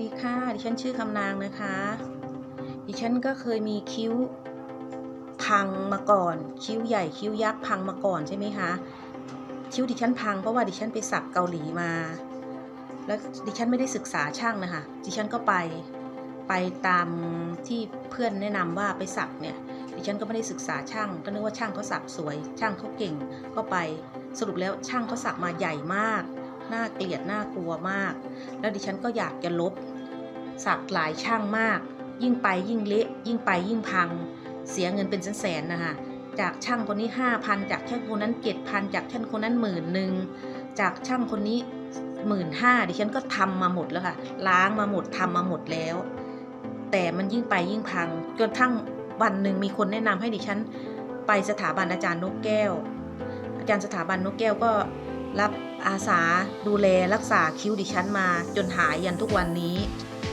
ดีค่ะ ดิฉันชื่อคำนางนะคะ ดิฉันก็เคยมีคิ้วพังมาก่อน คิ้วใหญ่คิ้วยักษ์พังมาก่อนใช่ไหมคะ คิ้วดิฉันพังเพราะว่าดิฉันไปสักเกาหลีมา แล้วดิฉันไม่ได้ศึกษาช่างนะคะ ดิฉันก็ไปไปตามที่เพื่อนแนะนำว่าไปสักเนี่ย ดิฉันก็ไม่ได้ศึกษาช่าง ก็นึกว่าช่างเขาสักสวย ช่างเขาเก่ง ก็ไปสรุปแล้วช่างเขาสักมาใหญ่มากน่าเกลียดน่ากลัวมาก แล้วดิฉันก็อยากจะลบ สักหลายช่างมาก ยิ่งไปยิ่งเละ ยิ่งไปยิ่งพัง เสียเงินเป็นแสนๆนะคะจากช่างคนนี้5,000จากช่างคนนั้น7,000จากช่างคนนั้นหมื่นหนึ่งจากช่างคนนี้หมื่นห้าดิฉันก็ทำมาหมดแล้วค่ะ ล้างมาหมดทำมาหมดแล้ว แต่มันยิ่งไปยิ่งพังจนทั้งวันหนึ่งมีคนแนะนำให้ดิฉัน ไปสถาบันอาจารย์นกแก้ว อาจารย์สถาบันนกแก้วก็รับอาสาดูแลรักษาคิ้วดิฉันมา จนหายยันทุกวันนี้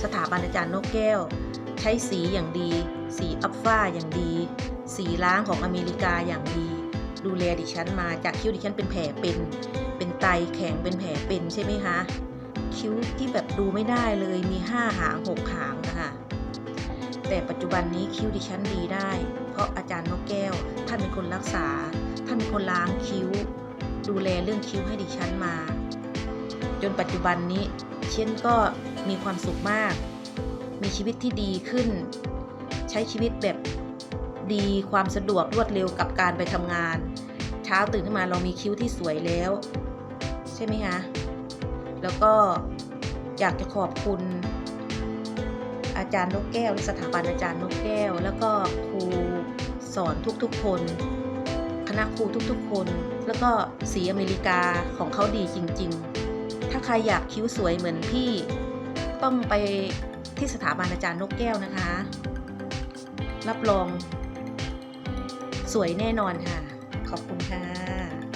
สถาบันอาจารย์นกแก้ว ใช้สีอย่างดี สีอัลฟาอย่างดี สีล้างของอเมริกาอย่างดี ดูแลดิฉันมาจากคิ้วดิฉันเป็นแผลเป็น เป็นไตแข็งเป็นแผลเป็นใช่ไหมคะ คิ้วที่แบบดูไม่ได้เลยมีห้าหางหกหางนะคะแต่ปัจจุบันนี้คิ้วดิฉันดีได้ เพราะอาจารย์นกแก้ว ท่านเป็นคนรักษา ท่านเป็นคนล้างคิ้ว ดูแลเรื่องคิ้วให้ดิฉันมา จนปัจจุบันนี้เช่นก็มีความสุขมาก มีชีวิตที่ดีขึ้น ใช้ชีวิตแบบดีความสะดวกรวดเร็วกับการไปทำงาน เช้าตื่นขึ้นมาเรามีคิ้วที่สวยแล้ว ใช่ไหมคะ แล้วก็อยากจะขอบคุณ อาจารย์นกแก้วสถาบันอาจารย์นกแก้ว แล้วก็ครูสอนทุกๆคน คณะครูทุกๆคน แล้วก็สีอเมริกาของเขาดีจริง ๆ ถ้าใครอยากคิ้วสวยเหมือนพี่ต้องไปที่สถาบันอาจารย์นกแก้วนะคะ รับรอง สวยแน่นอนค่ะ ขอบคุณค่ะ